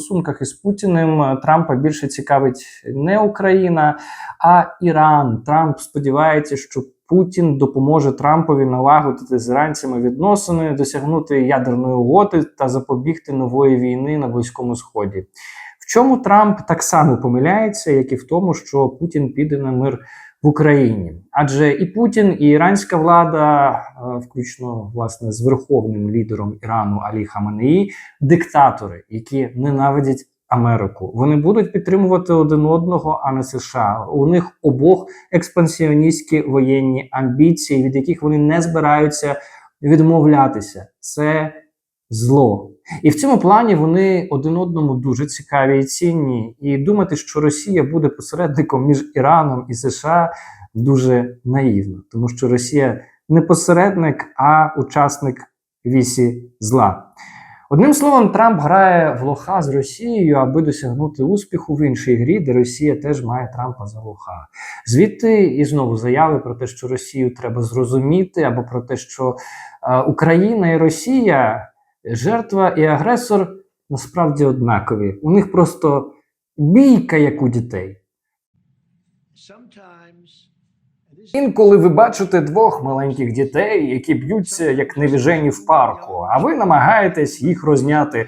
стосунках із Путіним е, Трампа більше цікавить не Україна, а Іран. Трамп сподівається, що Путін допоможе Трампові налагодити з іранцями відносини, досягнути ядерної угоди та запобігти нової війни на Близькому Сході. В чому Трамп так само помиляється, як і в тому, що Путін піде на мир в Україні, адже і Путін, і іранська влада, е, включно власне з верховним лідером Ірану Алі Хаменеї, диктатори, які ненавидять Америку. Вони будуть підтримувати один одного, а не США. У них обох експансіоністські воєнні амбіції, від яких вони не збираються відмовлятися. Це зло. І в цьому плані вони один одному дуже цікаві і цінні. І думати, що Росія буде посередником між Іраном і США, дуже наївно, тому що Росія не посередник, а учасник вісі зла. Одним словом, Трамп грає в лоха з Росією, аби досягнути успіху в іншій грі, де Росія теж має Трампа за лоха. Звідти і знову заяви про те, що Росію треба зрозуміти, або про те, що е, Україна і Росія, жертва і агресор насправді однакові. У них просто бійка, як у дітей. Інколи ви бачите двох маленьких дітей, які б'ються як невіжені в парку, а ви намагаєтесь їх розняти.